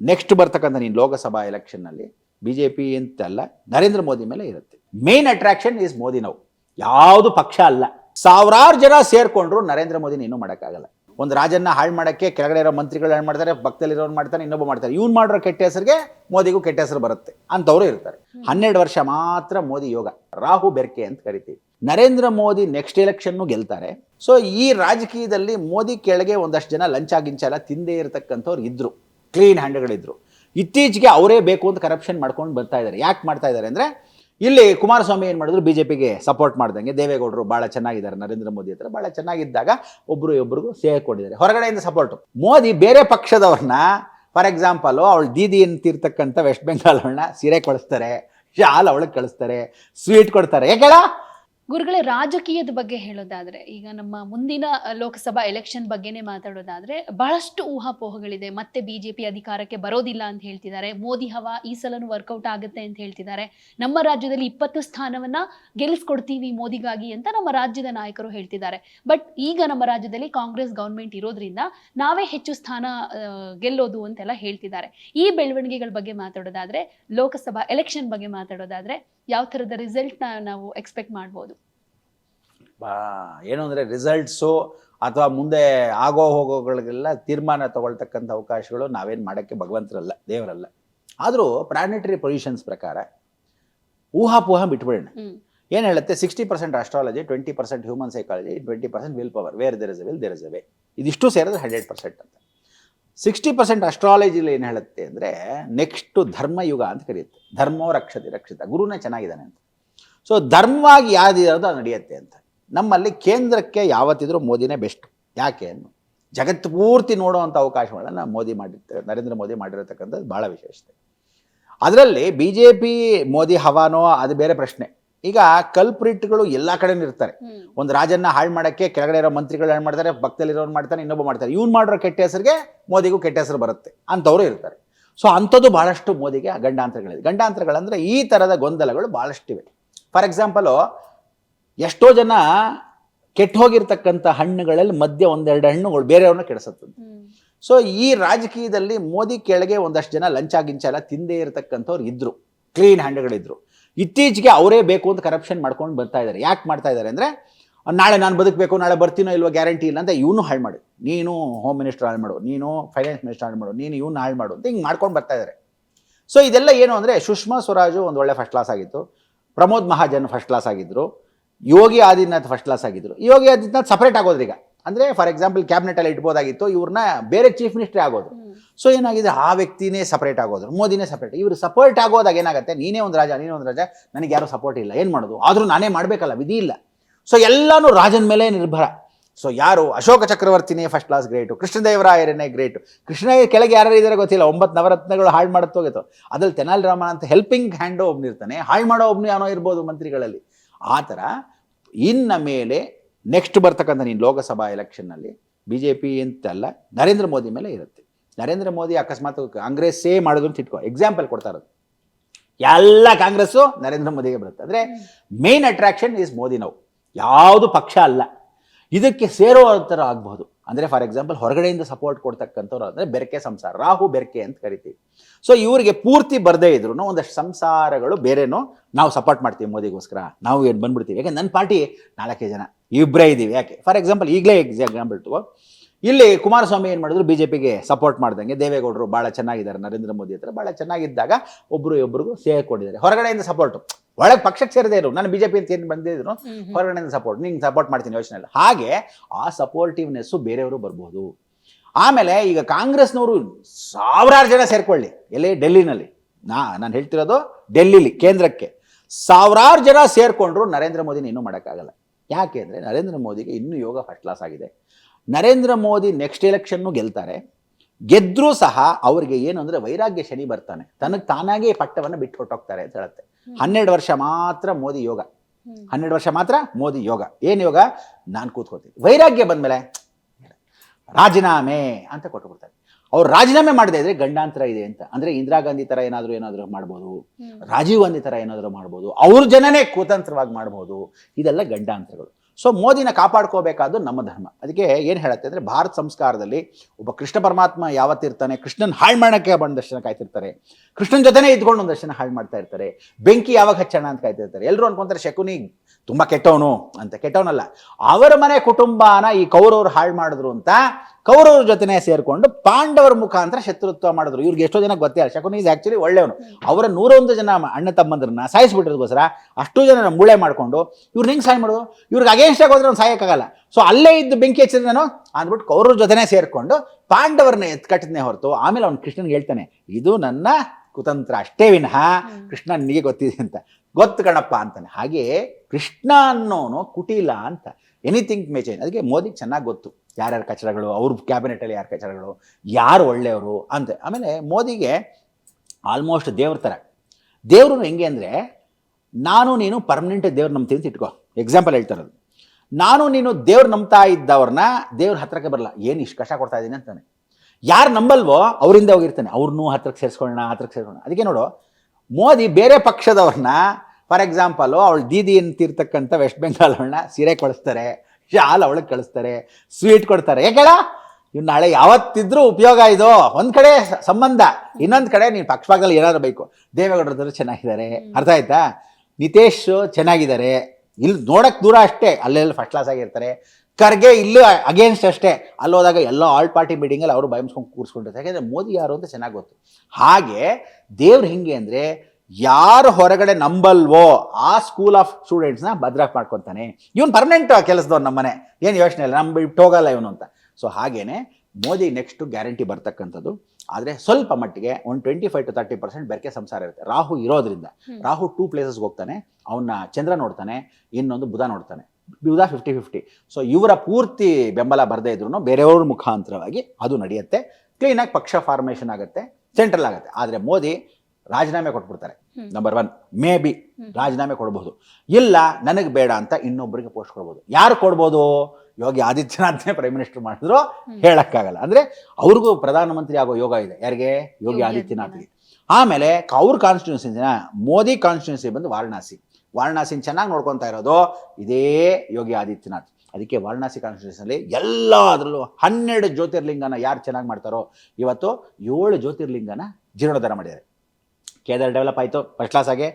Next ಬರ್ತಕ್ಕಂಥ ನೀನು ಲೋಕಸಭಾ ಎಲೆಕ್ಷನ್ನಲ್ಲಿ ಬಿ ಜೆ ಪಿ ಅಂತಲ್ಲ ನರೇಂದ್ರ ಮೋದಿ ಮೇಲೆ ಇರುತ್ತೆ. ಮೇನ್ ಅಟ್ರಾಕ್ಷನ್ ಈಸ್ ಮೋದಿ ನಾವು ಯಾವುದು ಪಕ್ಷ ಅಲ್ಲ. ಸಾವಿರಾರು ಜನ ಸೇರ್ಕೊಂಡ್ರು ನರೇಂದ್ರ ಮೋದಿನ ಇನ್ನೂ ಮಾಡೋಕ್ಕಾಗಲ್ಲ. ಒಂದು ರಾಜನ್ನ ಹಾಳು ಮಾಡೋಕ್ಕೆ ಕೆಳಗಡೆ ಇರೋ ಮಂತ್ರಿಗಳು ಹಾಳು ಮಾಡ್ತಾರೆ ಪಕ್ಕದಲ್ಲಿರೋರು ಮಾಡ್ತಾರೆ ಇನ್ನೊಬ್ಬ ಮಾಡ್ತಾರೆ. ಇವ್ನು ಮಾಡಿರೋ ಕೆಟ್ಟ ಹೆಸರಿಗೆ ಮೋದಿಗೂ ಕೆಟ್ಟ ಹೆಸರು ಬರುತ್ತೆ ಅಂಥವರು ಇರ್ತಾರೆ. ಹನ್ನೆರಡು ವರ್ಷ ಮಾತ್ರ ಮೋದಿ ಯೋಗ. ರಾಹು ಬೆರ್ಕೆ ಅಂತ ಕರಿತೀವಿ. ನರೇಂದ್ರ ಮೋದಿ ನೆಕ್ಸ್ಟ್ ಎಲೆಕ್ಷನ್ನು ಗೆಲ್ತಾರೆ. ಸೊ ಈ ರಾಜಕೀಯದಲ್ಲಿ ಮೋದಿ ಕೆಳಗೆ ಒಂದಷ್ಟು ಜನ ಲಂಚ ಗಿಂಚ ಎಲ್ಲ ತಿಂದೇ ಇರತಕ್ಕಂಥವ್ರು ಇದ್ರು. ಕ್ಲೀನ್ ಹ್ಯಾಂಡ್ಗಳಿದ್ರು. ಇತ್ತೀಚೆಗೆ ಅವರೇ ಬೇಕು ಅಂತ ಕರಪ್ಷನ್ ಮಾಡ್ಕೊಂಡು ಬರ್ತಾ ಇದ್ದಾರೆ. ಯಾಕೆ ಮಾಡ್ತಾ ಇದ್ದಾರೆ ಅಂದರೆ, ಇಲ್ಲಿ ಕುಮಾರಸ್ವಾಮಿ ಏನು ಮಾಡಿದ್ರು? ಬಿ ಜೆ ಪಿಗೆ ಸಪೋರ್ಟ್ ಮಾಡ್ದಂಗೆ. ದೇವೇಗೌಡರು ಭಾಳ ಚೆನ್ನಾಗಿದ್ದಾರೆ. ನರೇಂದ್ರ ಮೋದಿ ಹತ್ರ ಭಾಳ ಚೆನ್ನಾಗಿದ್ದಾಗ ಒಬ್ಬರು ಒಬ್ರಿಗೂ ಸೇರಿಕೊಂಡಿದ್ದಾರೆ. ಹೊರಗಡೆಯಿಂದ ಸಪೋರ್ಟು ಮೋದಿ ಬೇರೆ ಪಕ್ಷದವ್ರನ್ನ ಫಾರ್ ಎಕ್ಸಾಂಪಲು ಅವಳು ದೀದಿ ಅಂತಿರ್ತಕ್ಕಂಥ ವೆಸ್ಟ್ ಬೆಂಗಾಲ್ ಅವಳನ್ನ ಸೀರೆ ಕಳಿಸ್ತಾರೆ ಶಾಲ್ ಅವಳಿಗೆ ಕಳಿಸ್ತಾರೆ. ಸ್ವೀಟ್ ಕೊಡ್ತಾರೆ. ಯಾಕೆಳ ಗುರುಗಳೇ, ರಾಜಕೀಯದ ಬಗ್ಗೆ ಹೇಳೋದಾದ್ರೆ, ಈಗ ನಮ್ಮ ಮುಂದಿನ ಲೋಕಸಭಾ ಎಲೆಕ್ಷನ್ ಬಗ್ಗೆನೇ ಮಾತಾಡೋದಾದ್ರೆ, ಬಹಳಷ್ಟು ಊಹಾಪೋಹಗಳಿದೆ. ಮತ್ತೆ ಬಿಜೆಪಿ ಅಧಿಕಾರಕ್ಕೆ ಬರೋದಿಲ್ಲ ಅಂತ ಹೇಳ್ತಿದ್ದಾರೆ. ಮೋದಿ ಹವಾ ಈ ಸಲನೂ ವರ್ಕೌಟ್ ಆಗುತ್ತೆ ಅಂತ ಹೇಳ್ತಿದ್ದಾರೆ. ನಮ್ಮ ರಾಜ್ಯದಲ್ಲಿ ಇಪ್ಪತ್ತು ಸ್ಥಾನವನ್ನ ಗೆಲ್ಲಿಸ್ಕೊಡ್ತೀವಿ ಮೋದಿಗಾಗಿ ಅಂತ ನಮ್ಮ ರಾಜ್ಯದ ನಾಯಕರು ಹೇಳ್ತಿದ್ದಾರೆ. ಬಟ್ ಈಗ ನಮ್ಮ ರಾಜ್ಯದಲ್ಲಿ ಕಾಂಗ್ರೆಸ್ ಗೌರ್ಮೆಂಟ್ ಇರೋದ್ರಿಂದ ನಾವೇ ಹೆಚ್ಚು ಸ್ಥಾನ ಗೆಲ್ಲೋದು ಅಂತೆಲ್ಲ ಹೇಳ್ತಿದ್ದಾರೆ. ಈ ಬೆಳವಣಿಗೆಗಳ ಬಗ್ಗೆ ಮಾತಾಡೋದಾದ್ರೆ, ಲೋಕಸಭಾ ಎಲೆಕ್ಷನ್ ಬಗ್ಗೆ ಮಾತಾಡೋದಾದ್ರೆ, ಯಾವ ಥರದ ರಿಸಲ್ಟ್ನ ನಾವು ಎಕ್ಸ್ಪೆಕ್ಟ್ ಮಾಡ್ಬೋದು? ಬಾ ಏನು ಅಂದರೆ ರಿಸಲ್ಟ್ಸು ಅಥವಾ ಮುಂದೆ ಆಗೋ ಹೋಗೋಗಳಿಗೆಲ್ಲ ತೀರ್ಮಾನ ತಗೊಳ್ತಕ್ಕಂಥ ಅವಕಾಶಗಳು ನಾವೇನು ಮಾಡೋಕ್ಕೆ ಭಗವಂತರಲ್ಲ ದೇವರಲ್ಲ. ಆದರೂ ಪ್ಲಾನೆಟರಿ ಪೊಸಿಷನ್ಸ್ ಪ್ರಕಾರ ಊಹಾಪೂಹ ಬಿಟ್ಬಿಡೋಣ. ಏನು ಹೇಳುತ್ತೆ? Sixty percent astrology twenty percent human psychology twenty percent will power where there is will there is way ಇದಿಷ್ಟು ಸೇರಿದ್ರೆ ಹಂಡ್ರೆಡ್ ಪರ್ಸೆಂಟ್ ಅಂತ. ಸಿಕ್ಸ್ಟಿ ಪರ್ಸೆಂಟ್ ಅಸ್ಟ್ರಾಲಜಿಲಿ ಏನು ಹೇಳುತ್ತೆ ಅಂದರೆ ನೆಕ್ಸ್ಟು ಧರ್ಮಯುಗ ಅಂತ ಕರೆಯುತ್ತೆ. ಧರ್ಮೋ ರಕ್ಷತೆ ರಕ್ಷಿತ. ಗುರುನೇ ಚೆನ್ನಾಗಿದ್ದಾನೆ ಅಂತ. ಸೊ ಧರ್ಮವಾಗಿ ಯಾವ್ದಿರೋದು ಅದು ನಡೆಯುತ್ತೆ ಅಂತ. ನಮ್ಮಲ್ಲಿ ಕೇಂದ್ರಕ್ಕೆ ಯಾವತ್ತಿದ್ರೂ ಮೋದಿನೇ ಬೆಸ್ಟ್. ಯಾಕೆ? ಅನ್ನು ಜಗತ್ತು ಪೂರ್ತಿ ನೋಡುವಂಥ ಅವಕಾಶಗಳನ್ನು ಮೋದಿ ಮಾಡಿರ್ತಾರೆ ನರೇಂದ್ರ ಮೋದಿ ಮಾಡಿರತಕ್ಕಂಥದ್ದು ಭಾಳ ವಿಶೇಷತೆ. ಅದರಲ್ಲಿ ಬಿ ಜೆ ಪಿ ಮೋದಿ ಹವಾನೋ ಅದು ಬೇರೆ ಪ್ರಶ್ನೆ. ಈಗ ಕಲ್ಪ್ರಿಟ್ಗಳು ಎಲ್ಲ ಕಡೆನೂ ಇರ್ತಾರೆ. ಒಂದು ರಾಜನ್ನ ಹಾಳು ಮಾಡೋಕ್ಕೆ ಕೆಳಗಡೆ ಇರೋ ಮಂತ್ರಿಗಳು ಹಾಳು ಮಾಡ್ತಾರೆ ಪಕ್ಕದಲ್ಲಿರೋರು ಮಾಡ್ತಾರೆ ಇನ್ನೊಬ್ಬ ಮಾಡ್ತಾರೆ. ಇವ್ನು ಮಾಡಿರೋ ಕೆಟ್ಟ ಹೆಸರಿಗೆ ಮೋದಿಗೂ ಕೆಟ್ಟ ಹೆಸರು ಬರುತ್ತೆ ಅಂಥವರು ಇರ್ತಾರೆ. ಸೊ ಅಂಥದ್ದು ಭಾಳಷ್ಟು ಮೋದಿಗೆ ಗಂಡಾಂತರಗಳಿದೆ. ಗಂಡಾಂತರಗಳಂದರೆ ಈ ಥರದ ಗೊಂದಲಗಳು ಭಾಳಷ್ಟಿವೆ ಫಾರ್ ಎಕ್ಸಾಂಪಲು ಎಷ್ಟೋ ಜನ ಕೆಟ್ಟ ಹೋಗಿರ್ತಕ್ಕಂಥ ಹಣ್ಣುಗಳಲ್ಲಿ ಮಧ್ಯೆ ಒಂದೆರಡು ಹಣ್ಣುಗಳು ಬೇರೆಯವ್ರನ್ನ ಕೆಡಿಸುತ್ತದೆ ಸೊ ಈ ರಾಜಕೀಯದಲ್ಲಿ ಮೋದಿ ಕೆಳಗೆ ಒಂದಷ್ಟು ಜನ ಲಂಚ ಗಿಂಚ ಎಲ್ಲ ತಿಂದೇ ಇರತಕ್ಕಂಥವ್ರು ಇದ್ರು. ಕ್ಲೀನ್ ಹಣ್ಣುಗಳಿದ್ರು. ಇತ್ತೀಚೆಗೆ ಅವರೇ ಬೇಕು ಅಂತ ಕರಪ್ಷನ್ ಮಾಡ್ಕೊಂಡು ಬರ್ತಾ ಇದ್ದಾರೆ ಯಾಕೆ ಮಾಡ್ತಾ ಇದ್ದಾರೆ ಅಂದರೆ, ನಾಳೆ ನಾನು ಬದುಕಬೇಕು, ನಾಳೆ ಬರ್ತೀನೋ ಇಲ್ವೋ ಗ್ಯಾರಂಟಿ ಇಲ್ಲ ಅಂತ ಇವನು ಹಾಳು ಮಾಡು. ನೀನು ಹೋಮ್ ಮಿನಿಸ್ಟರ್ ಹಾಳು ಮಾಡು. ನೀನು ಫೈನಾನ್ಸ್ ಮಿನಿಸ್ಟರ್ ಹಾಳು ಮಾಡು. ನೀನು ಇವನು ಹಾಳು ಮಾಡು ಅಂತ ಹಿಂಗೆ ಮಾಡ್ಕೊಂಡು ಬರ್ತಾ ಇದ್ದಾರೆ ಸೊ ಇದೆಲ್ಲ ಏನು ಅಂದರೆ ಸುಷ್ಮಾ ಸ್ವರಾಜು ಒಂದು ಒಳ್ಳೆ ಫಸ್ಟ್ ಕ್ಲಾಸ್ ಆಗಿತ್ತು. ಪ್ರಮೋದ್ ಮಹಾಜನ್ ಫಸ್ಟ್ ಕ್ಲಾಸ್ ಆಗಿದ್ದರು ಯೋಗಿ ಆದಿತ್ಯನಾಥ್ ಫಸ್ಟ್ ಕ್ಲಾಸ್ ಆಗಿದ್ರು. ಯೋಗಿ ಆದಿತ್ಯನಾಥ್ ಸಪ್ರೇಟ್ ಆಗೋದ್ರ ಈಗ ಅಂದರೆ ಫಾರ್ ಎಕ್ಸಾಂಪಲ್ ಕ್ಯಾಬಿನೆಟಲ್ಲಿ ಇಟ್ಬೋದಾಗಿತ್ತು ಇವ್ರನ್ನ ಬೇರೆ ಚೀಫ್ ಮಿನಿಸ್ಟ್ರಿ ಆಗೋದು ಸೊ ಏನಾಗಿದೆ? ಆ ವ್ಯಕ್ತಿನೇ ಸಪ್ರೇಟ್ ಆಗೋದ್ರು. ಮೋದಿನೇ ಸಪ್ರೇಟ್ ಇವರು ಸಪೋರ್ಟ್ ಆಗೋದಾಗ ಏನಾಗುತ್ತೆ? ನೀನೇ ಒಂದು ರಾಜ ನೀನೇ ಒಂದು ರಾಜ ನನಗೆ ಯಾರು ಸಪೋರ್ಟ್ ಇಲ್ಲ. ಏನು ಮಾಡೋದು? ಆದರೂ ನಾನೇ ಮಾಡಬೇಕಲ್ಲ ವಿಧಿ ಇಲ್ಲ. ಸೊ ಎಲ್ಲಾನು ರಾಜನ ಮೇಲೆ ನಿರ್ಭರ. ಸೊ ಯಾರು? ಅಶೋಕ ಚಕ್ರವರ್ತಿನೇ ಫಸ್ಟ್ ಕ್ಲಾಸ್ ಗ್ರೇಟು ಕೃಷ್ಣದೇವರಾಯರನ್ನೇ ಗ್ರೇಟು ಕೃಷ್ಣ ಕೆಳಗೆ ಯಾರು ಇದ್ದಾರೆ ಗೊತ್ತಿಲ್ಲ. ಒಂಬತ್ತು ನವರತ್ನಗಳು ಹಾಳು ಮಾಡುತ್ತೋಗಿತ್ತು ಅದ್ರಲ್ಲಿ ತೆನಾಲಿ ರಾಮನ್ ಅಂತ ಹೆಲ್ಪಿಂಗ್ ಹ್ಯಾಂಡು ಒಬ್ನಿರ್ತಾನೆ ಹಾಳು ಮಾಡೋ ಒಬ್ನು ಯಾನೋ ಇರ್ಬೋದು ಮಂತ್ರಿಗಳಲ್ಲಿ. ಆ ಥರ ಇನ್ನ ಮೇಲೆ ನೆಕ್ಸ್ಟ್ ಬರ್ತಕ್ಕಂಥ ನೀನು ಲೋಕಸಭಾ ಎಲೆಕ್ಷನ್ನಲ್ಲಿ ಬಿ ಜೆ ಪಿ ಅಂತಲ್ಲ ನರೇಂದ್ರ ಮೋದಿ ಮೇಲೆ ಇರುತ್ತೆ. ನರೇಂದ್ರ ಮೋದಿ ಅಕಸ್ಮಾತ್ ಕಾಂಗ್ರೆಸ್ಸೇ ಮಾಡೋದು ಅಂತ ಇಟ್ಕೋ. ಎಕ್ಸಾಂಪಲ್ ಕೊಡ್ತಾ ಇರೋದು. ಎಲ್ಲ ಕಾಂಗ್ರೆಸ್ಸು ನರೇಂದ್ರ ಮೋದಿಗೆ ಬರುತ್ತೆ. ಅಂದರೆ ಮೇನ್ ಅಟ್ರಾಕ್ಷನ್ ಈಸ್ ಮೋದಿ ನಾವು. ಯಾವುದು ಪಕ್ಷ ಅಲ್ಲ. ಇದಕ್ಕೆ ಸೇರೋ ಥರ ಆಗ್ಬಹುದು. ಅಂದರೆ ಫಾರ್ ಎಕ್ಸಾಂಪಲ್ ಹೊರಗಡೆಯಿಂದ ಸಪೋರ್ಟ್ ಕೊಡ್ತಕ್ಕಂಥವ್ರು ಅಂದರೆ ಬೆರಕೆ ಸಂಸಾರ, ರಾಹು ಬೆರಕೆ ಅಂತ ಕರಿತೀವಿ. ಸೊ ಇವರಿಗೆ ಪೂರ್ತಿ ಬರದೇ ಇದ್ರು ಒಂದಷ್ಟು ಸಂಸಾರಗಳು ಬೇರೆನೋ ನಾವು ಸಪೋರ್ಟ್ ಮಾಡ್ತೀವಿ ಮೋದಿಗೋಸ್ಕರ. ನಾವು ಏನು ಬಂದ್ಬಿಡ್ತೀವಿ. ಯಾಕೆ ನನ್ನ ಪಾರ್ಟಿ ನಾಲ್ಕೇ ಜನ ಇಬ್ಬರೇ ಇದ್ದೀವಿ ಯಾಕೆ? ಫಾರ್ ಎಕ್ಸಾಂಪಲ್ ಈಗಲೇ ಎಕ್ಸಾಂಪಲ್ ತಗೋ ಇಲ್ಲಿ ಕುಮಾರಸ್ವಾಮಿ ಏನು ಮಾಡಿದ್ರು? ಬಿ ಜೆ ಪಿಗೆ ಸಪೋರ್ಟ್ ಮಾಡ್ದಂಗೆ ದೇವೇಗೌಡರು ಭಾಳ ಚೆನ್ನಾಗಿದ್ದಾರೆ, ನರೇಂದ್ರ ಮೋದಿ ಹತ್ರ ಭಾಳ ಚೆನ್ನಾಗಿದ್ದಾಗ ಒಬ್ಬರು ಒಬ್ರಿಗೂ ಸೇರಿಕೊಂಡಿದ್ದಾರೆ. ಹೊರಗಡೆಯಿಂದ ಸಪೋರ್ಟು ಒಳಗೆ ಪಕ್ಷಕ್ಕೆ ಸೇರದೇ ಇರು. ನಾನು ಬಿ ಜೆ ಪಿ ಅಂತ ಏನು ಬಂದಿದ್ರು. ಹೊರಗಡೆಯಿಂದ ಸಪೋರ್ಟ್ ನಿಂಗೆ ಸಪೋರ್ಟ್ ಮಾಡ್ತೀನಿ ಯೋಚನೆ ಇಲ್ಲ. ಹಾಗೆ ಆ ಸಪೋರ್ಟಿವ್ನೆಸ್ಸು ಬೇರೆಯವರು ಬರ್ಬೋದು. ಆಮೇಲೆ ಈಗ ಕಾಂಗ್ರೆಸ್ನವರು ಸಾವಿರಾರು ಜನ ಸೇರ್ಕೊಳ್ಳಿ. ಎಲ್ಲಿ? ಡೆಲ್ಲಿನಲ್ಲಿ. ನಾ ನಾನು ಹೇಳ್ತಿರೋದು ಡೆಲ್ಲಿಲಿ ಕೇಂದ್ರಕ್ಕೆ. ಸಾವಿರಾರು ಜನ ಸೇರ್ಕೊಂಡ್ರು ನರೇಂದ್ರ ಮೋದಿನ ಇನ್ನೂ ಮಾಡೋಕ್ಕಾಗಲ್ಲ. ಯಾಕೆ ಅಂದರೆ ನರೇಂದ್ರ ಮೋದಿಗೆ ಇನ್ನೂ ಯೋಗ ಫಸ್ಟ್ ಕ್ಲಾಸ್ ಆಗಿದೆ. ನರೇಂದ್ರ ಮೋದಿ ನೆಕ್ಸ್ಟ್ ಎಲೆಕ್ಷನ್ನು ಗೆಲ್ತಾರೆ. ಗೆದ್ರೂ ಸಹ ಅವರಿಗೆ ಏನು ಅಂದರೆ ವೈರಾಗ್ಯ ಶನಿ ಬರ್ತಾನೆ. ತನಗೆ ತಾನಾಗೇ ಪಟ್ಟವನ್ನು ಬಿಟ್ಟು ಹೊಟ್ಟೋಗ್ತಾರೆ ಅಂತ ಹೇಳುತ್ತೆ. ಹನ್ನೆರಡು ವರ್ಷ ಮಾತ್ರ ಮೋದಿ ಯೋಗ. ಹನ್ನೆರಡು ವರ್ಷ ಮಾತ್ರ ಮೋದಿ ಯೋಗ. ಏನು ಯೋಗ? ನಾನು ಕೂತ್ಕೋತೀನಿ ವೈರಾಗ್ಯ ಬಂದಮೇಲೆ ರಾಜೀನಾಮೆ ಅಂತ ಕೊಟ್ಟು ಬಿಡ್ತಾರೆ ಅವ್ರು ರಾಜೀನಾಮೆ ಮಾಡದೇ ಇದ್ರೆ ಗಂಡಾಂತರ ಇದೆ ಅಂತ. ಅಂದ್ರೆ ಇಂದಿರಾ ಗಾಂಧಿ ತರ ಏನಾದರೂ ಏನಾದರೂ ಮಾಡ್ಬೋದು. ರಾಜೀವ್ ಗಾಂಧಿ ತರ ಏನಾದರೂ ಮಾಡ್ಬೋದು ಅವ್ರ ಜನನೇ ಕುತಂತ್ರವಾಗಿ ಮಾಡ್ಬೋದು. ಇದೆಲ್ಲ ಗಂಡಾಂತರಗಳು. ಸೊ ಮೋದಿನ ಕಾಪಾಡ್ಕೋಬೇಕಾದ್ದು ನಮ್ಮ ಧರ್ಮ. ಅದಕ್ಕೆ ಏನು ಹೇಳುತ್ತೆ ಅಂದರೆ, ಭಾರತ ಸಂಸ್ಕಾರದಲ್ಲಿ ಒಬ್ಬ ಕೃಷ್ಣ ಪರಮಾತ್ಮ ಯಾವತ್ತಿರ್ತಾನೆ ಕೃಷ್ಣನ್ ಹಾಳು ಮಾಡೋಕ್ಕೆ ಬಂದ ದರ್ಶನ ಕಾಯ್ತಿರ್ತಾರೆ. ಕೃಷ್ಣನ ಜೊತೆನೇ ಇದ್ಕೊಂಡು ಒಂದಷ್ಟು ದರ್ಶನ ಹಾಳು ಮಾಡ್ತಾ ಇರ್ತಾರೆ. ಬೆಂಕಿ ಯಾವಾಗ ಹಚ್ಚೋಣ ಅಂತ ಕಾಯ್ತಿರ್ತಾರೆ. ಎಲ್ಲರೂ ಅನ್ಕೊಂತಾರೆ, ಶಕುನಿ, ತುಂಬ ಕೆಟ್ಟವನು ಅಂತ. ಕೆಟ್ಟವನಲ್ಲ. ಅವರ ಮನೆ ಕುಟುಂಬನ ಈ ಕೌರವ್ರು ಹಾಳು ಮಾಡಿದ್ರು ಅಂತ ಕೌರವ್ರ ಜೊತೆನೇ ಸೇರಿಕೊಂಡು ಪಾಂಡವರ ಮುಖಾಂತರ ಶತ್ರುತ್ವ ಮಾಡಿದ್ರು. ಇವ್ರಿಗೆ ಎಷ್ಟೋ ಜನ ಗೊತ್ತೇ ಇಲ್ಲ. ಶಕುನಿ ಇಸ್ ಆ್ಯಕ್ಚುಲಿ ಒಳ್ಳೆಯವನು. ಅವರ ನೂರೊಂದು ಜನ ಅಣ್ಣ ತಮ್ಮಂದ್ರನ್ನ ಸಾಯಿಸ್ಬಿಟ್ಟಿರೋದಕ್ಕೋಸ್ಕರ ಅಷ್ಟು ಜನ ಮೂಳೆ ಮಾಡಿಕೊಂಡು ಇವ್ರು ಹೆಂಗೆ ಸಾಯ್ ಮಾಡೋದು? ಇವ್ರಿಗೆ ಅಗೇನ್ಸ್ಟ್ ಹೋದ್ರೆ ಅವ್ನು ಸಾಯೋಕ್ಕಾಗಲ್ಲ. ಸೊ ಅಲ್ಲೇ ಇದ್ದು ಬೆಂಕಿ ಹಚ್ಚಿದ್ರೆ ನಾನು? ಅಂದ್ಬಿಟ್ಟು ಕೌರವ್ರ ಜೊತೆನೇ ಸೇರಿಕೊಂಡು ಪಾಂಡವರನ್ನ ಎತ್ಕಟ್ಟಿದ್ನೇ ಹೊರತು ಆಮೇಲೆ ಅವ್ನು ಕೃಷ್ಣನ್ಗೆ ಹೇಳ್ತಾನೆ ಇದು ನನ್ನ ಕುತಂತ್ರ. ಅಷ್ಟೇ ವಿನಃ ಕೃಷ್ಣ ನಿನಗೆ ಗೊತ್ತಿದೆ ಅಂತ. ಗೊತ್ತು ಕಣಪ್ಪ ಅಂತಾನೆ. ಹಾಗೆ ಕೃಷ್ಣ ಅನ್ನೋನು ಕುಟಿಲ ಅಂತ. ಎನಿಥಿಂಗ್ ಮೇ ಚೇಂಜ್ ಅದಕ್ಕೆ ಮೋದಿ ಚೆನ್ನಾಗಿ ಗೊತ್ತು. ಯಾರ್ಯಾರ ಕಚರಗಳು, ಅವ್ರ ಕ್ಯಾಬಿನೆಟಲ್ಲಿ ಯಾರು ಕಚರಗಳು, ಯಾರು ಒಳ್ಳೆಯವರು ಅಂತ. ಆಮೇಲೆ ಮೋದಿಗೆ ಆಲ್ಮೋಸ್ಟ್ ದೇವ್ರ ಥರ ದೇವರು ಹೆಂಗೆ ಅಂದರೆ, ನಾನು ನೀನು ಪರ್ಮನೆಂಟ್ ದೇವ್ರು ನಂಬ್ತೀನಿ ಇಟ್ಕೋ. ಎಕ್ಸಾಂಪಲ್ ಹೇಳ್ತಾರದು ನಾನು ನೀನು ದೇವ್ರು ನಂಬ್ತಾ ಇದ್ದವ್ರನ್ನ ದೇವ್ರ ಹತ್ರಕ್ಕೆ ಬರಲ್ಲ. ಏನು ಇಷ್ಟು ಕಷ್ಟ ಕೊಡ್ತಾ ಇದ್ದೀನಿ ಅಂತಾನೆ. ಯಾರು ನಂಬಲ್ವೋ ಅವರಿಂದ ಹೋಗಿರ್ತಾನೆ. ಅವ್ರನ್ನೂ ಹತ್ರಕ್ಕೆ ಸೇರಿಸ್ಕೊಳ್ಳೋಣ ಹತ್ರಕ್ಕೆ ಸೇರಿಸ್ಕೊಳ್ಳೋಣ. ಅದಕ್ಕೆ ನೋಡು, ಮೋದಿ ಬೇರೆ ಪಕ್ಷದವ್ರನ್ನ ಫಾರ್ ಎಕ್ಸಾಂಪಲು ಅವಳು ದೀದಿ ಅಂತಿರ್ತಕ್ಕಂಥ ವೆಸ್ಟ್ ಬೆಂಗಾಲ್ ಅವಳನ್ನ ಸೀರೆ ಕಳಿಸ್ತಾರೆ ಶಾಲ್ ಅವಳಿಗೆ ಕಳಿಸ್ತಾರೆ ಸ್ವೀಟ್ ಕೊಡ್ತಾರೆ. ಯಾಕೇಳ ಇವ್ ನಾಳೆ ಯಾವತ್ತಿದ್ರೂ ಉಪಯೋಗ ಇದು. ಒಂದ್ ಕಡೆ ಸಂಬಂಧ ಇನ್ನೊಂದ್ ಕಡೆ ನೀನು ಪಕ್ಷಪಾತದಲ್ಲಿ ಏನಾದ್ರು ಬೇಕು. ದೇವೇಗೌಡರದ್ರು ಚೆನ್ನಾಗಿದ್ದಾರೆ. ಅರ್ಥ ಆಯ್ತಾ? ನಿತೇಶ್ ಚೆನ್ನಾಗಿದ್ದಾರೆ. ಇಲ್ಲಿ ನೋಡಕ್ ದೂರ ಅಷ್ಟೇ ಅಲ್ಲೆಲ್ಲ ಫಸ್ಟ್ ಕ್ಲಾಸ್ ಆಗಿರ್ತಾರೆ. ಖರ್ಗೆ ಇಲ್ಲೂ ಅಗೇನ್ಸ್ಟ್ ಅಷ್ಟೇ. ಅಲ್ಲಿ ಹೋದಾಗ ಎಲ್ಲ ಆಲ್ ಪಾರ್ಟಿ ಮೀಟಿಂಗಲ್ಲಿ ಅವರು ಬಯಮಿಸ್ಕೊಂಡು ಕೂರಿಸ್ಕೊಂಡಿರ್ತಾರೆ. ಯಾಕಂದ್ರೆ ಮೋದಿ ಯಾರು ಅಂತ ಚೆನ್ನಾಗಿ ಗೊತ್ತು. ಹಾಗೆ ದೇವ್ರು ಹೆಂಗೆ ಅಂದರೆ ಯಾರು ಹೊರಗಡೆ ನಂಬಲ್ವೋ ಆ ಸ್ಕೂಲ್ ಆಫ್ ಸ್ಟೂಡೆಂಟ್ಸ್ನ ಭದ್ರಾಕ್ ಮಾಡ್ಕೊತಾನೆ. ಇವನು ಪರ್ಮನೆಂಟ್ ಕೆಲಸದವ್ರು ನಮ್ಮನೆ. ಏನು ಯೋಚನೆ ಇಲ್ಲ ನಮ್ಮ ಬಿಟ್ಟು ಹೋಗಲ್ಲ ಇವನು ಅಂತ. ಸೊ ಹಾಗೇನೆ ಮೋದಿ ನೆಕ್ಸ್ಟ್ ಗ್ಯಾರಂಟಿ ಬರ್ತಕ್ಕಂಥದ್ದು. ಆದರೆ ಸ್ವಲ್ಪ ಮಟ್ಟಿಗೆ ಒಂದು twenty five to thirty percent ಬೆರಕೆ ಸಂಸಾರ ಇರುತ್ತೆ. ರಾಹು ಇರೋದ್ರಿಂದ. ರಾಹು ಟೂ ಪ್ಲೇಸಸ್ಗೆ ಹೋಗ್ತಾನೆ. ಅವನ್ನ ಚಂದ್ರ ನೋಡ್ತಾನೆ ಇನ್ನೊಂದು ಬುಧ ನೋಡ್ತಾನೆ. ಬುಧ ಫಿಫ್ಟಿ ಫಿಫ್ಟಿ ಸೊ ಇವರ ಪೂರ್ತಿ ಬೆಂಬಲ ಬರದೇ ಇದ್ರು ಬೇರೆಯವ್ರ ಮುಖಾಂತರವಾಗಿ ಅದು ನಡೆಯುತ್ತೆ. ಕ್ಲೀನಾಗಿ ಪಕ್ಷ ಫಾರ್ಮೇಷನ್ ಆಗುತ್ತೆ ಸೆಂಟ್ರಲ್ ಆಗುತ್ತೆ. ಆದರೆ ಮೋದಿ ರಾಜೀನಾಮೆ ಕೊಟ್ಬಿಡ್ತಾರೆ. Number one maybe. ರಾಜೀನಾಮೆ ಕೊಡ್ಬೋದು. ಇಲ್ಲ ನನಗೆ ಬೇಡ ಅಂತ ಇನ್ನೊಬ್ಬರಿಗೆ ಪೋಸ್ಟ್ ಕೊಡ್ಬೋದು. ಯಾರು ಕೊಡ್ಬೋದು? ಯೋಗಿ ಆದಿತ್ಯನಾಥ್ನೇ ಪ್ರೈಮ್ ಮಿನಿಸ್ಟರ್ ಮಾಡಿದ್ರು. ಹೇಳೋಕ್ಕಾಗಲ್ಲ. ಅಂದ್ರೆ ಅವ್ರಿಗೂ ಪ್ರಧಾನಮಂತ್ರಿ ಆಗೋ ಯೋಗ ಇದೆ. ಯಾರಿಗೆ? ಯೋಗಿ ಯೋಗಿ ಆದಿತ್ಯನಾಥ್ಗೆ. ಆಮೇಲೆ ಅವ್ರ ಕಾನ್ಸ್ಟಿಟ್ಯೂನ್ಸಿನ ಮೋದಿ ಕಾನ್ಸ್ಟಿಟ್ಯೂನ್ಸಿ ಬಂದು ವಾರಣಾಸಿ. ವಾರಣಾಸಿನ ಚೆನ್ನಾಗಿ ನೋಡ್ಕೊತಾ ಇರೋದು ಇದೇ ಯೋಗಿ ಆದಿತ್ಯನಾಥ್. ಅದಕ್ಕೆ ವಾರಣಾಸಿ ಕಾನ್ಸ್ಟಿಟ್ಯೂನ್ಸಲ್ಲಿ ಎಲ್ಲ ಅದರಲ್ಲೂ ಹನ್ನೆರಡು ಜ್ಯೋತಿರ್ಲಿಂಗನ ಯಾರು ಚೆನ್ನಾಗಿ ಮಾಡ್ತಾರೋ ಇವತ್ತು ಏಳು ಜ್ಯೋತಿರ್ಲಿಂಗನ ಜೀರ್ಣೋದ್ಧಾರ ಮಾಡಿದ್ದಾರೆ. ಕೇದಾರ್ ಡೆವಲಪ್ ಆಯಿತು ಫಸ್ಟ್ ಕ್ಲಾಸ್ ಆಗಿ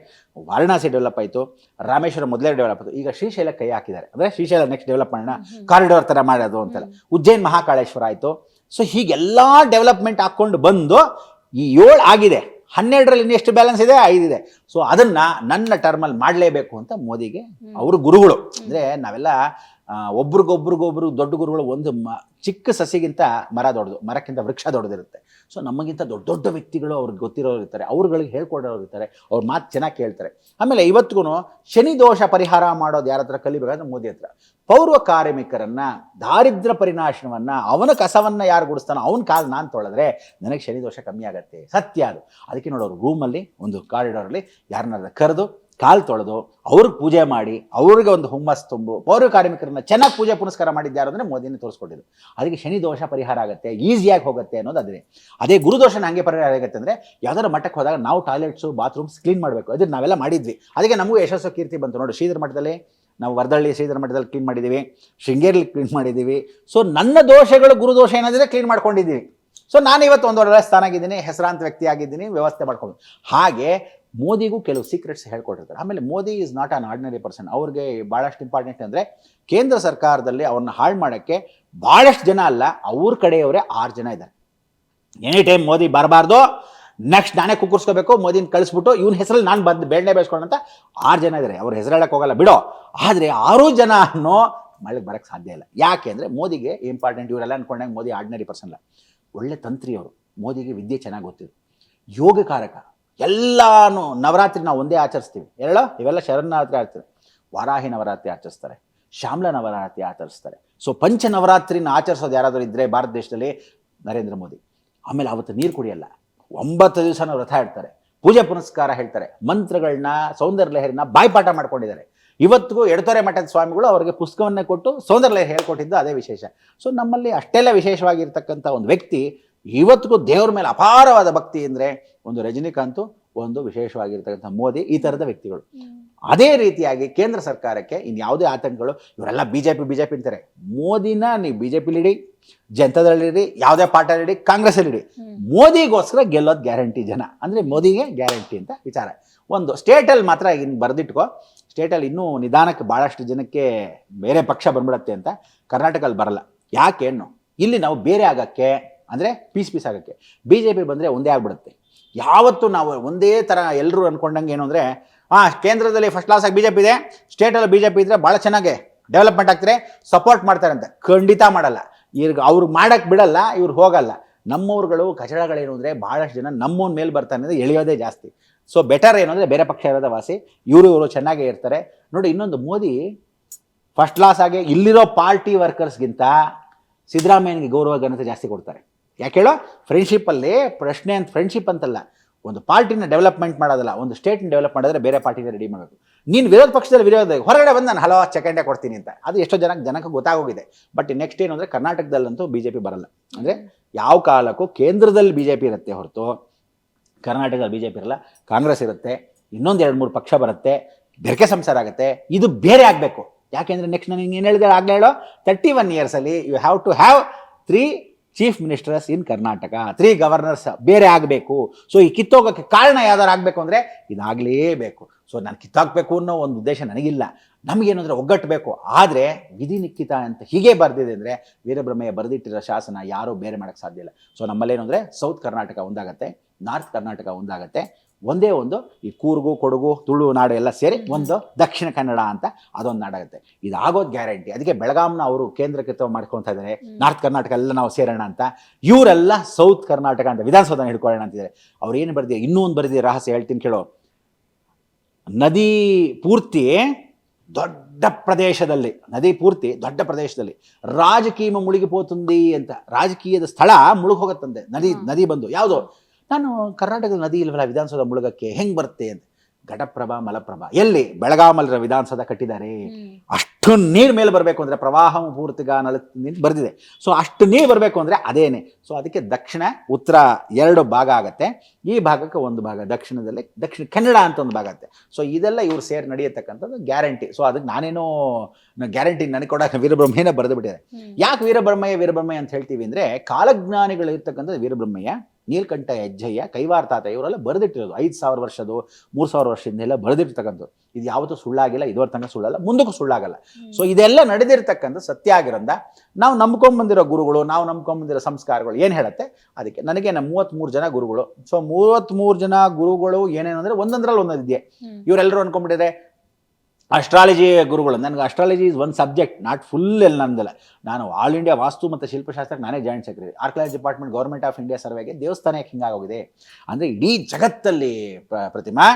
ವಾರಣಾಸಿ ಡೆವಲಪ್ ಆಯಿತು ರಾಮೇಶ್ವರ ಮೊದಲೇ ಡೆವಲಪ್ ಆಯಿತು. ಈಗ ಶ್ರೀಶೈಲ ಕೈ ಹಾಕಿದ್ದಾರೆ. ಅಂದರೆ ಶ್ರೀಶೈಲ ನೆಕ್ಸ್ಟ್ ಡೆವಲಪ್ ಮಾಡೋಣ. ಕಾರಿಡೋರ್ ಥರ ಮಾಡೋದು ಅಂತೆಲ್ಲ ಉಜ್ಜೈನ್ ಮಹಾಕಾಳೇಶ್ವರ ಆಯಿತು. ಸೊ ಹೀಗೆಲ್ಲ ಡೆವಲಪ್ಮೆಂಟ್ ಹಾಕ್ಕೊಂಡು ಬಂದು ಈ ಏಳು ಆಗಿದೆ. ಹನ್ನೆರಡರಲ್ಲಿ ಇನ್ನೆಷ್ಟು ಬ್ಯಾಲೆನ್ಸ್ ಇದೆ? ಐದಿದೆ ಸೊ ಅದನ್ನ ನನ್ನ ಟರ್ಮಲ್ಲಿ ಮಾಡಲೇಬೇಕು ಅಂತ ಮೋದಿಗೆ. ಅವರು ಗುರುಗಳು. ಅಂದರೆ ನಾವೆಲ್ಲ ಒಬ್ರಿಗೊಬ್ರಿಗೊಬ್ರು ದೊಡ್ಡ ಗುರುಗಳು ಒಂದು ಮ, ಚಿಕ್ಕ ಸಸಿಗಿಂತ ಮರ ದೊಡ್ಡದು, ಮರಕ್ಕಿಂತ ವೃಕ್ಷ ದೊಡ್ಡದಿರುತ್ತೆ. ಸೊ ನಮಗಿಂತ ದೊಡ್ಡ ದೊಡ್ಡ ವ್ಯಕ್ತಿಗಳು ಅವ್ರಿಗೆ ಗೊತ್ತಿರೋರು ಇರ್ತಾರೆ, ಅವ್ರುಗಳಿಗೆ ಹೇಳ್ಕೊಡೋರು ಇರ್ತಾರೆ, ಅವ್ರ ಮಾತು ಚೆನ್ನಾಗಿ ಕೇಳ್ತಾರೆ. ಆಮೇಲೆ ಇವತ್ತಿಗೂ ಶನಿ ದೋಷ ಪರಿಹಾರ ಮಾಡೋದು ಯಾರ ಹತ್ರ ಕಲಿಬೇಕಾದ್ರೆ ಮೋದಿ ಹತ್ರ. ಪೌರ್ವ ಕಾರ್ಮಿಕರನ್ನು ದಾರಿದ್ರ್ಯ ಪರಿನಾಶನವನ್ನು, ಅವನ ಕಸವನ್ನು ಯಾರು ಗುಡಿಸ್ತಾನೋ ಅವನ ಕಾಲು ನಾನು ತೊಳೆದ್ರೆ ನನಗೆ ಶನಿ ದೋಷ ಕಮ್ಮಿ ಆಗುತ್ತೆ. ಸತ್ಯ ಅದು. ಅದಕ್ಕೆ ನೋಡೋರು ರೂಮಲ್ಲಿ ಒಂದು ಕಾರಿಡಾರಲ್ಲಿ ಯಾರನ್ನಾರ ಕರೆದು ಕಾಲು ತೊಳೆದು ಅವ್ರಿಗೆ ಪೂಜೆ ಮಾಡಿ, ಅವ್ರಿಗೆ ಒಂದು ಹುಮ್ಮಸ್ ತುಂಬು, ಪೌರ ಕಾರ್ಮಿಕರನ್ನ ಚೆನ್ನಾಗಿ ಪೂಜೆ ಪುನಸ್ಕಾರ ಮಾಡಿದ್ದಾರೆ ಅಂದರೆ ಮೋದಿನೇ ತೋರಿಸ್ಕೊಟ್ಟಿದ್ದು. ಅದಕ್ಕೆ ಶನಿ ದೋಷ ಪರಿಹಾರ ಆಗುತ್ತೆ, ಈಸಿಯಾಗಿ ಹೋಗುತ್ತೆ ಅನ್ನೋದು ಅದೇ ಅದೇ ಗುರುದೋಷನ ಹಂಗೆ ಪರಿಹಾರ ಆಗುತ್ತೆ ಅಂದರೆ ಯಾವ್ದಾರ ಮಠಕ್ಕೆ ಹೋದಾಗ ನಾವು ಟಾಯ್ಲೆಟ್ಸು, ಬಾತ್ರೂಮ್ಸ್ ಕ್ಲೀನ್ ಮಾಡಬೇಕು. ಅದನ್ನು ನಾವೆಲ್ಲ ಮಾಡಿದ್ವಿ. ಅದಕ್ಕೆ ನಮಗೂ ಯಶಸ್ಸು ಕೀರ್ತಿ ಬಂತು. ನೋಡಿ, ಶ್ರೀಧರ ಮಠದಲ್ಲಿ ನಾವು ವರದಳ್ಳಿ ಶ್ರೀಧರ ಮಠದಲ್ಲಿ ಕ್ಲೀನ್ ಮಾಡಿದ್ದೀವಿ ಶೃಂಗೇರಿಲಿ ಕ್ಲೀನ್ ಮಾಡಿದ್ದೀವಿ ಸೊ ನನ್ನ ದೋಷಗಳು ಗುರುದೋಷ ಏನಾದರೆ ಕ್ಲೀನ್ ಮಾಡ್ಕೊಂಡಿದ್ದೀವಿ. ಸೊ ನಾನು ಇವತ್ತು ಒಂದು ಒಳ್ಳೆ ಸ್ಥಾನ ಆಗಿದ್ದೀನಿ, ಹೆಸರಾಂತ ವ್ಯಕ್ತಿ ಆಗಿದ್ದೀನಿ, ವ್ಯವಸ್ಥೆ ಮಾಡ್ಕೊಂಡು. ಹಾಗೆ ಮೋದಿಗೂ ಕೆಲವು ಸೀಕ್ರೆಟ್ಸ್ ಹೇಳ್ಕೊಟ್ಟಿರ್ತಾರೆ. ಆಮೇಲೆ Modi is not an ordinary person ಅವ್ರಿಗೆ ಭಾಳಷ್ಟು ಇಂಪಾರ್ಟೆಂಟ್ ಅಂದರೆ ಕೇಂದ್ರ ಸರ್ಕಾರದಲ್ಲಿ ಅವ್ರನ್ನ ಹಾಳು ಮಾಡೋಕ್ಕೆ ಭಾಳಷ್ಟು ಜನ ಅಲ್ಲ, ಅವ್ರ ಕಡೆಯವರೇ ಆರು ಜನ ಇದ್ದಾರೆ. ಎನಿ ಟೈಮ್ ಮೋದಿ ಬರಬಾರ್ದು ನೆಕ್ಸ್ಟ್ ನಾನೇ ಕುಕ್ಕರ್ಸ್ಕೋಬೇಕು ಮೋದಿನ ಕಳಿಸ್ಬಿಟ್ಟು ಇವನ ಹೆಸರಲ್ಲಿ ನಾನು ಬಂದು ಬೇಡನೆ ಬೇಯಿಸ್ಕೊಂಡಂತ ಆರು ಜನ ಇದ್ದಾರೆ ಅವ್ರ ಹೆಸರು ಹೇಳಕ್ಕೆ ಹೋಗಲ್ಲ, ಬಿಡೋ. ಆದರೆ ಆರು ಜನ ಅನ್ನೋ ಮಳೆಗೆ ಬರೋಕ್ಕೆ ಸಾಧ್ಯ ಇಲ್ಲ. ಯಾಕೆ ಅಂದರೆ ಮೋದಿಗೆ ಇಂಪಾರ್ಟೆಂಟ್ ಇವರೆಲ್ಲ ಅನ್ಕೊಂಡಂಗೆ ಮೋದಿ ಆರ್ಡಿನರಿ ಪರ್ಸನ್ ಅಲ್ಲ. ಒಳ್ಳೆ ತಂತ್ರಿ ಅವರು. ಮೋದಿಗೆ ವಿದ್ಯೆ ಚೆನ್ನಾಗಿ ಗೊತ್ತಿದೆ. ಯೋಗಕಾರಕ. ಎಲ್ಲಾನು ನವರಾತ್ರಿ ನಾವು ಒಂದೇ ಆಚರಿಸ್ತೀವಿ. ಎಲ್ಲ ಇವೆಲ್ಲ ಶರನ್ನವರಾತ್ರಿ ಆಚರಿಸ್ತಾರೆ. ವಾರಾಹಿ ನವರಾತ್ರಿ ಆಚರಿಸ್ತಾರೆ. ಶ್ಯಾಮ್ಲ ನವರಾತ್ರಿ ಆಚರಿಸ್ತಾರೆ. ಸೊ ಪಂಚ ನವರಾತ್ರಿನ ಆಚರಿಸೋದು ಯಾರಾದರೂ ಇದ್ದರೆ ಭಾರತ ದೇಶದಲ್ಲಿ ನರೇಂದ್ರ ಮೋದಿ. ಆಮೇಲೆ ಅವತ್ತು ನೀರು ಕುಡಿಯಲ್ಲ. ಒಂಬತ್ತು ದಿವಸನೂ ವ್ರತ ಇಡ್ತಾರೆ. ಪೂಜೆ ಪುನಸ್ಕಾರ ಹೇಳ್ತಾರೆ. ಮಂತ್ರಗಳನ್ನ, ಸೌಂದರ್ಯ ಲಹರಿನ ಬಾಯ್ಪಾಠ ಮಾಡ್ಕೊಂಡಿದ್ದಾರೆ. ಇವತ್ತಿಗೂ ಎಡತೊರೆ ಮಠದ ಸ್ವಾಮಿಗಳು ಅವರಿಗೆ ಪುಸ್ತಕವನ್ನೇ ಕೊಟ್ಟು ಸೌಂದರ್ಯ ಹೇಳ್ಕೊಟ್ಟಿದ್ದು ಅದೇ ವಿಶೇಷ. ಸೊ ನಮ್ಮಲ್ಲಿ ಅಷ್ಟೆಲ್ಲ ವಿಶೇಷವಾಗಿರ್ತಕ್ಕಂಥ ಒಂದು ವ್ಯಕ್ತಿ ಇವತ್ತಿಗೂ ದೇವ್ರ ಮೇಲೆ ಅಪಾರವಾದ ಭಕ್ತಿ ಅಂದರೆ ಒಂದು ರಜನಿಕಾಂತು ಒಂದು ವಿಶೇಷವಾಗಿರ್ತಕ್ಕಂಥ ಮೋದಿ, ಈ ಥರದ ವ್ಯಕ್ತಿಗಳು. ಅದೇ ರೀತಿಯಾಗಿ ಕೇಂದ್ರ ಸರ್ಕಾರಕ್ಕೆ ಇನ್ಯಾವುದೇ ಆತಂಕಗಳು, ಇವರೆಲ್ಲ B J P B J P ಅಂತಾರೆ. ಮೋದಿನ ನೀವು ಬಿ ಜೆ ಪಿಲಿಡಿ ಜನತಾದಳಿಡಿ ಯಾವುದೇ ಪಾರ್ಟಿಯಲ್ಲಿಡಿ, ಕಾಂಗ್ರೆಸ್ಸಲ್ಲಿಡಿ. ಮೋದಿಗೋಸ್ಕರ ಗೆಲ್ಲೋದು ಗ್ಯಾರಂಟಿ ಜನ. ಅಂದರೆ ಮೋದಿಗೆ ಗ್ಯಾರಂಟಿ ಅಂತ ವಿಚಾರ. ಒಂದು ಸ್ಟೇಟಲ್ಲಿ ಮಾತ್ರ ಇನ್ನು ಬರೆದಿಟ್ಕೋ, ಸ್ಟೇಟಲ್ಲಿ ಇನ್ನೂ ನಿಧಾನಕ್ಕೆ ಭಾಳಷ್ಟು ಜನಕ್ಕೆ ಬೇರೆ ಪಕ್ಷ ಬಂದ್ಬಿಡತ್ತೆ ಅಂತ ಕರ್ನಾಟಕದಲ್ಲಿ ಬರಲ್ಲ. ಯಾಕೆ ಇಲ್ಲಿ ನಾವು ಬೇರೆ ಆಗೋಕ್ಕೆ ಅಂದರೆ ಪೀಸ್ ಪೀಸ್ ಆಗೋಕ್ಕೆ. ಬಿ ಜೆ ಪಿ ಬಂದರೆ ಒಂದೇ ಆಗಿಬಿಡುತ್ತೆ. ಯಾವತ್ತೂ ನಾವು ಒಂದೇ ಥರ ಎಲ್ಲರೂ ಅಂದ್ಕೊಂಡಂಗೆ ಏನು ಅಂದರೆ ಹಾಂ ಕೇಂದ್ರದಲ್ಲಿ ಫಸ್ಟ್ ಕ್ಲಾಸಾಗಿ ಬಿ ಜೆ ಪಿ ಇದೆ ಸ್ಟೇಟಲ್ಲಿ ಬಿ ಜೆ ಪಿ ಇದ್ದರೆ ಭಾಳ ಚೆನ್ನಾಗೆ ಡೆವಲಪ್ಮೆಂಟ್ ಆಗ್ತಾರೆ ಸಪೋರ್ಟ್ ಮಾಡ್ತಾರಂತೆ ಖಂಡಿತ ಮಾಡಲ್ಲ. ಇವ್ರಿಗೆ, ಅವ್ರು ಮಾಡೋಕ್ಕೆ ಬಿಡಲ್ಲ, ಇವ್ರು ಹೋಗಲ್ಲ. ನಮ್ಮವ್ರುಗಳು, ಕಚಡಗಳೇನು ಅಂದರೆ ಭಾಳಷ್ಟು ಜನ ನಮ್ಮವ್ನ ಮೇಲೆ ಬರ್ತಾನೆ ಅಂದರೆ ಎಳೆಯೋದೇ ಜಾಸ್ತಿ. ಸೊ ಬೆಟರ್ ಏನು ಅಂದರೆ ಬೇರೆ ಪಕ್ಷ ಇರೋದ ವಾಸಿ, ಇವರು ಇವರು ಚೆನ್ನಾಗೇ ಇರ್ತಾರೆ. ನೋಡಿ, ಇನ್ನೊಂದು ಮೋದಿ ಫಸ್ಟ್ ಕ್ಲಾಸ್ ಆಗಿ ಇಲ್ಲಿರೋ ಪಾರ್ಟಿ ವರ್ಕರ್ಸ್ಗಿಂತ ಸಿದ್ದರಾಮಯ್ಯನಿಗೆ ಗೌರವ ಘನತೆ ಜಾಸ್ತಿ ಕೊಡ್ತಾರೆ. ಯಾಕೆ ಹೇಳೋ? ಫ್ರೆಂಡ್ಶಿಪ್ಪಲ್ಲಿ ಪ್ರಶ್ನೆ ಅಂತ ಫ್ರೆಂಡ್ಶಿಪ್ ಅಂತಲ್ಲ. ಒಂದು ಪಾರ್ಟಿನ ಡೆವಲಪ್ಮೆಂಟ್ ಮಾಡೋದಲ್ಲ, ಒಂದು ಸ್ಟೇಟ್ನ ಡೆವಲಪ್ ಮಾಡಿದ್ರೆ ಬೇರೆ ಪಾರ್ಟಿನ ರೆಡಿ ಮಾಡಬೇಕು ನೀನು ವಿರೋಧ ಪಕ್ಷದಲ್ಲಿ ವಿರೋಧ ಹೊರಗಡೆ ಬಂದು ನಾನು, ಹಲೋ ಸೆಕೆಂಡೇ ಕೊಡ್ತೀನಿ ಅಂತ. ಅದು ಎಷ್ಟೋ ಜನಕ್ಕೆ ಜನಕ್ಕೆ ಗೊತ್ತಾಗೋಗಿದೆ. ಬಟ್ ನೆಕ್ಸ್ಟ್ ಏನು ಅಂದರೆ ಕರ್ನಾಟಕದಲ್ಲಂತೂ ಬಿ ಜೆ ಪಿ ಬರಲ್ಲ. ಅಂದರೆ ಯಾವ ಕಾಲಕ್ಕೂ ಕೇಂದ್ರದಲ್ಲಿ ಬಿ ಜೆ ಪಿ ಇರುತ್ತೆ ಹೊರತು. ಕರ್ನಾಟಕದಲ್ಲಿ ಬಿ ಜೆ ಪಿ ಇರಲ್ಲ. ಕಾಂಗ್ರೆಸ್ ಇರುತ್ತೆ. ಇನ್ನೊಂದು ಎರಡು ಮೂರು ಪಕ್ಷ ಬರುತ್ತೆ. ಬೆರಕೆ ಸಂಸಾರ ಆಗುತ್ತೆ. ಇದು ಬೇರೆ ಆಗಬೇಕು. ಯಾಕೆಂದರೆ ನೆಕ್ಸ್ಟ್ ನಾನು ಏನು ಹೇಳಿದೆ? ಆಗಲೇ ಹೇಳೋ. Thirty one ಇಯರ್ಸಲ್ಲಿ you have to have three chief ministers in Karnataka three governors ಬೇರೆ ಆಗಬೇಕು. ಸೊ ಈ ಕಿತ್ತೋಗೋಕ್ಕೆ ಕಾರಣ ಯಾವ್ದಾರು ಆಗಬೇಕು ಅಂದರೆ ಇದಾಗಲೇಬೇಕು. ಸೊ ನಾನು ಕಿತ್ತಾಕಬೇಕು ಅನ್ನೋ ಒಂದು ಉದ್ದೇಶ ನನಗಿಲ್ಲ. ನಮಗೇನು ಅಂದರೆ ಒಗ್ಗಟ್ಟಬೇಕು ಆದರೆ ವಿಧಿ ನಿಕ್ಕಿತ ಅಂತ ಹೀಗೆ ಬರೆದಿದೆ ಅಂದರೆ ವೀರಬ್ರಹ್ಮಯ್ಯ ಬರೆದಿಟ್ಟಿರೋ ಶಾಸನ ಯಾರೂ ಬೇರೆ ಮಾಡೋಕ್ಕೆ ಸಾಧ್ಯ ಇಲ್ಲ. ಸೊ ನಮ್ಮಲ್ಲೇನು ಅಂದರೆ ಸೌತ್ ಕರ್ನಾಟಕ ಒಂದಾಗತ್ತೆ ನಾರ್ತ್ ಕರ್ನಾಟಕ ಒಂದಾಗತ್ತೆ. ಒಂದೇ ಒಂದು ಈ ಕೂರ್ಗು ಕೊಡಗು ತುಳು ನಾಡು ಎಲ್ಲ ಸೇರಿ ಒಂದು ದಕ್ಷಿಣ ಕನ್ನಡ ಅಂತ ಅದೊಂದು ನಾಡಾಗುತ್ತೆ ಇದಾಗೋದು ಗ್ಯಾರಂಟಿ. ಅದಕ್ಕೆ ಬೆಳಗಾಂನ ಅವರು ಕೇಂದ್ರಕ್ಕೆ ತಗೊ ಮಾಡ್ಕೊತಾ ಇದ್ದಾರೆ. ನಾರ್ತ್ ಕರ್ನಾಟಕ ಎಲ್ಲ ನಾವು ಸೇರೋಣ ಅಂತ. ಇವರೆಲ್ಲ ಸೌತ್ ಕರ್ನಾಟಕ ಅಂತ ವಿಧಾನಸೌಧ ಹಿಡ್ಕೊಳ್ಳೋಣ ಅಂತಿದ್ದಾರೆ ಅವ್ರು ಏನು ಬರ್ದಿದ್ದಾರೆ ಇನ್ನೂ ಒಂದು ಬರ್ದಿದ್ದಾರೆ ರಹಸ್ಯ ಹೇಳ್ತೀನಿ ಕೇಳೋ. ನದಿ ಪೂರ್ತಿ ದೊಡ್ಡ ಪ್ರದೇಶದಲ್ಲಿ ನದಿ ಪೂರ್ತಿ ದೊಡ್ಡ ಪ್ರದೇಶದಲ್ಲಿ ರಾಜಕೀಯ ಮುಳುಗಿಪೋತುಂದಿ ಅಂತ. ರಾಜಕೀಯದ ಸ್ಥಳ ಮುಳುಗೋಗತ್ತಂತೆ ನದಿ ನದಿ ಬಂದು. ಯಾವುದು? ನಾನು ಕರ್ನಾಟಕದ ನದಿ ಇಲ್ವಲ್ಲ ವಿಧಾನಸೌಧ ಮುಳುಗಕ್ಕೆ ಹೆಂಗೆ ಬರುತ್ತೆ ಅಂತ. ಘಟಪ್ರಭಾ ಮಲಪ್ರಭಾ ಎಲ್ಲಿ? ಬೆಳಗಾಮಲ್ರ ವಿಧಾನಸೌಧ ಕಟ್ಟಿದ್ದಾರೆ. ಅಷ್ಟು ನೀರು ಮೇಲೆ ಬರಬೇಕು ಅಂದರೆ ಪ್ರವಾಹ ಪೂರ್ತಿಗ ನಿಂತು ಬರ್ದಿದೆ. ಸೊ ಅಷ್ಟು ನೀರು ಬರಬೇಕು ಅಂದರೆ ಅದೇನೆ. ಸೊ ಅದಕ್ಕೆ ದಕ್ಷಿಣ ಉತ್ತರ ಎರಡು ಭಾಗ ಆಗುತ್ತೆ. ಈ ಭಾಗಕ್ಕೆ ಒಂದು ಭಾಗ ದಕ್ಷಿಣದಲ್ಲಿ ದಕ್ಷಿಣ ಕನ್ನಡ ಅಂತ ಒಂದು ಭಾಗ ಆಗುತ್ತೆ. ಸೊ ಇದೆಲ್ಲ ಇವ್ರು ಸೇರಿ ನಡೆಯತಕ್ಕಂಥದ್ದು ಗ್ಯಾರಂಟಿ. ಸೊ ಅದಕ್ಕೆ ನಾನೇನೋ ಗ್ಯಾರಂಟಿ ನನಗೆ ಕೊಡೋಕೆ ವೀರಬ್ರಹ್ಮಯ್ಯನ ಬರೆದು ಬಿಟ್ಟಿದ್ದಾರೆ. ಯಾಕೆ ವೀರಬ್ರಹ್ಮಯ್ಯ ವೀರಬ್ರಹ್ಮಯ್ಯ ಅಂತ ಹೇಳ್ತೀವಿ ಅಂದರೆ ಕಾಲಜ್ಞಾನಿಗಳು ಇರ್ತಕ್ಕಂಥದ್ದು ವೀರಬ್ರಹ್ಮಯ್ಯ. ನೀಲ್ಕಂಠ ಹೆಜ್ಜಯ್ಯ ಕೈವಾರ ತಾತ ಇವರೆಲ್ಲ ಬರೆದಿಟ್ಟಿರೋದು. ಐದು ಸಾವಿರ ವರ್ಷದ್ದು ಮೂರು ಸಾವಿರ ವರ್ಷದಿಂದೆಲ್ಲ ಬರೆದಿರ್ತಕ್ಕಂಥದ್ದು ಇದು ಯಾವತ್ತೂ ಸುಳ್ಳಾಗಿಲ್ಲ ಇದುವರ ತನಕ ಸುಳ್ಳಲ್ಲ ಮುಂದಕ್ಕೂ ಸುಳ್ಳಾಗಲ್ಲ. ಸೊ ಇದೆಲ್ಲ ನಡೆದಿರ್ತಕ್ಕಂಥ ಸತ್ಯ ಆಗಿರೋದ ನಾವು ನಂಬ್ಕೊಂಬಂದಿರೋ ಗುರುಗಳು ನಾವು ನಂಬ್ಕೊಂಬಂದಿರೋ ಸಂಸ್ಕಾರಗಳು ಏನು ಹೇಳುತ್ತೆ? ಅದಕ್ಕೆ ನನಗೆ ನಮ್ಮ ಮೂವತ್ತ್ಮೂರು ಜನ ಗುರುಗಳು. ಸೊ ಮೂವತ್ತ್ಮೂರು ಜನ ಗುರುಗಳು ಏನೇನಂದ್ರೆ ಅಂದರೆ ಒಂದೊಂದಿದೆಯೇ. ಒಂದೊಂದು ಇದೆಯೇ ಇವರೆಲ್ಲರೂ ಅನ್ಕೊಂಡ್ಬಿಟ್ಟಿದ್ರೆ ಅಸ್ಟ್ರಾಲಜಿ ಗುರುಗಳು ನನಗೆ astrology is one subject not full ಎಲ್ಲ ನಂದಲ್ಲ ನಾನು ಆಲ್ ಇಂಡಿಯಾ ವಾಸ್ತು ಮತ್ತು ಶಿಲ್ಪಶಾಸ್ತ್ರಕ್ಕೆ ನಾನೇ joint secretary archaeology department government of India ಸರ್ವೆಗೆ ದೇವಸ್ಥಾನಕ್ಕೆ ಹಿಂಗಾಗೋಗಿದೆ. ಅಂದರೆ ಇಡೀ ಜಗತ್ತಲ್ಲಿ ಪ್ರ- ಪ್ರತಿಮಾ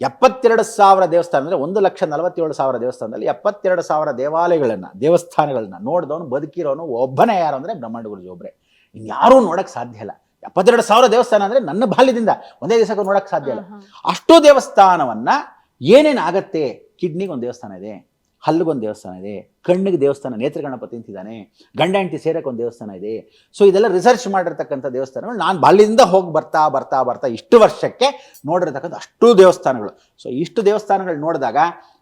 ಎಪ್ಪತ್ತೆರಡು ಸಾವಿರ ದೇವಸ್ಥಾನ ಅಂದರೆ ಒಂದು ಲಕ್ಷ ನಲವತ್ತೇಳು ಸಾವಿರ ದೇವಸ್ಥಾನದಲ್ಲಿ ಎಪ್ಪತ್ತೆರಡು ಸಾವಿರ ದೇವಾಲಯಗಳನ್ನು ದೇವಸ್ಥಾನಗಳನ್ನ ನೋಡಿದವನು ಬದುಕಿರೋನು ಒಬ್ಬನೇ ಯಾರು ಅಂದರೆ ಬ್ರಹ್ಮಾಂಡ ಗುರುಜಿ ಒಬ್ಬರೇ ಇನ್ಯಾರೂ ನೋಡೋಕ್ಕೆ ಸಾಧ್ಯ ಇಲ್ಲ. ಎಪ್ಪತ್ತೆರಡು ಸಾವಿರ ದೇವಸ್ಥಾನ ಅಂದರೆ ನನ್ನ ಬಾಲ್ಯದಿಂದ ಒಂದೇ ದಿವಸಕ್ಕೂ ನೋಡೋಕ್ಕೆ ಸಾಧ್ಯ ಇಲ್ಲ. ಅಷ್ಟು ದೇವಸ್ಥಾನವನ್ನ ಏನೇನು ಆಗತ್ತೆ? ಕಿಡ್ನಿಗೆ ಒಂದು ದೇವಸ್ಥಾನ ಇದೆ ಹಲ್ಲಿಗೊಂದು ದೇವಸ್ಥಾನ ಇದೆ, ಕಣ್ಣಿಗೆ ದೇವಸ್ಥಾನ ನೇತ್ರಗಣಪತಿ ಅಂತಿದ್ದಾನೆ, ಗಂಡ ಹೆಂಡತಿ ಸೇರಕ್ಕೆ ಒಂದು ದೇವಸ್ಥಾನ ಇದೆ. ಸೊ ಇದೆಲ್ಲ ರಿಸರ್ಚ್ ಮಾಡಿರ್ತಕ್ಕಂಥ ದೇವಸ್ಥಾನಗಳು. ನಾನು ಬಾಲ್ಯದಿಂದ ಹೋಗಿ ಬರ್ತಾ ಬರ್ತಾ ಬರ್ತಾ ಇಷ್ಟು ವರ್ಷಕ್ಕೆ ನೋಡಿರ್ತಕ್ಕಂಥ ಅಷ್ಟು ದೇವಸ್ಥಾನಗಳು. ಸೊ ಇಷ್ಟು ದೇವಸ್ಥಾನಗಳು ನೋಡಿದಾಗ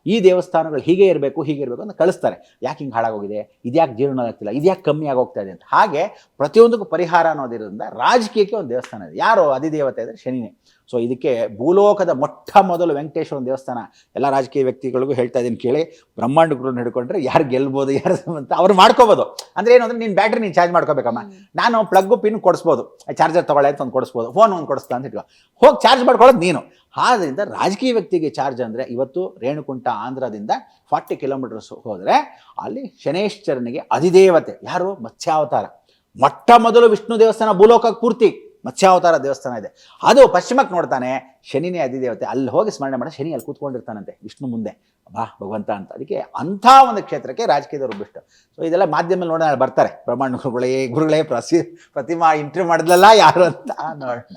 ಈ ದೇವಸ್ಥಾನಗಳು ಹೀಗೆ ಇರಬೇಕು ಹೀಗೆ ಇರಬೇಕು ಅಂತ ಕಳಿಸ್ತಾರೆ. ಯಾಕೆ ಹಿಂಗೆ ಹಾಳಾಗೋಗಿದೆ? ಇದ್ಯಾಕೆ ಜೀರ್ಣ ಆಗ್ತಿಲ್ಲ? ಇದ್ಯಾಕೆ ಕಮ್ಮಿ ಆಗೋಗ್ತಾ ಇದೆ ಅಂತ. ಹಾಗೆ ಪ್ರತಿಯೊಂದಕ್ಕೂ ಪರಿಹಾರ ಅನ್ನೋದಿರೋದ್ರಿಂದ ರಾಜಕೀಯಕ್ಕೆ ಒಂದು ದೇವಸ್ಥಾನ ಇದೆ. ಯಾರು? ಅಧಿದೇವತೆ ಅಂದರೆ ಶನಿನೇ. ಸೊ ಇದಕ್ಕೆ ಭೂಲೋಕದ ಮೊಟ್ಟ ಮೊದಲು ವೆಂಕಟೇಶ್ವರನ ದೇವಸ್ಥಾನ ಎಲ್ಲ ರಾಜಕೀಯ ವ್ಯಕ್ತಿಗಳಿಗೂ ಹೇಳ್ತಾ ಇದ್ದೀನಿ ಕೇಳಿ. ಬ್ರಹ್ಮಾಂಡ ಗುರು ಹಿಡ್ಕೊಂಡ್ರೆ ಯಾರು ಗೆಲ್ಬೋದು ಯಾರು ಅಂತ ಅವ್ರು ಮಾಡ್ಕೋಬೋದು. ಅಂದ್ರೆ ಏನು ಅಂದ್ರೆ ನೀನು ಬ್ಯಾಟ್ರಿ ನೀನು ಚಾರ್ಜ್ ಮಾಡ್ಕೋಬೇಕಮ್ಮ. ನಾನು ಪ್ಲಗ್ಗು ಪಿನ್ ಕೊಡಿಸ್ಬೋದು. ಚಾರ್ಜರ್ ತೊಗೊಳ್ಳೆ ಅಂತ ಒಂದು ಕೊಡಿಸ್ಬೋದು. ಫೋನ್ ಒಂದು ಕೊಡಿಸ್ತಾ ಅಂತ ಇಟ್ಕೋ. ಹೋಗಿ ಚಾರ್ಜ್ ಮಾಡ್ಕೊಳ್ಳೋದು ನೀನು. ಆದ್ದರಿಂದ ರಾಜಕೀಯ ವ್ಯಕ್ತಿಗೆ ಚಾರ್ಜ್ ಅಂದರೆ ಇವತ್ತು ರೇಣುಕುಂಟ ಆಂಧ್ರದಿಂದ ಫಾರ್ಟಿ ಕಿಲೋಮೀಟರ್ಸ್ ಹೋದರೆ ಅಲ್ಲಿ ಶನೇಶ್ವರನಿಗೆ ಅಧಿದೇವತೆ. ಯಾರು? ಮತ್ಸ್ಯಾವತಾರ. ಮೊಟ್ಟ ಮೊದಲು ವಿಷ್ಣು ದೇವಸ್ಥಾನ ಭೂಲೋಕಕ್ಕೆ ಪೂರ್ತಿ. ಮತ್ಸ್ಯಾವತಾರ ದೇವಸ್ಥಾನ ಇದೆ. ಅದು ಪಶ್ಚಿಮಕ್ಕೆ ನೋಡ್ತಾನೆ, ಶನಿನೇ ಅಧಿದೇವತೆ. ಅಲ್ಲಿ ಹೋಗಿ ಸ್ಮರಣೆ ಮಾಡಿ ಶನಿ ಅಲ್ಲಿ ಕೂತ್ಕೊಂಡಿರ್ತಾನಂತೆ, ವಿಷ್ಣು ಮುಂದೆ. ಬಾ, ಭಗವಂತ ಅಂತ. ಅದಕ್ಕೆ ಅಂಥ ಒಂದು ಕ್ಷೇತ್ರಕ್ಕೆ ರಾಜಕೀಯದವರು ಬಿಟ್ಟು ಸೊ ಇದೆಲ್ಲ ಮಾಧ್ಯಮದಲ್ಲಿ ನೋಡೋಣ ಬರ್ತಾರೆ. ಬ್ರಹ್ಮಾಂಡ ಗುರುಗಳೇ ಗುರುಗಳೇ ಪ್ರಸಿ, ಪ್ರತಿಮಾ ಇಂಟ್ರಿ ಮಾಡಿದ್ಲಲ್ಲ ಯಾರು ಅಂತ ನೋಡೋಣ.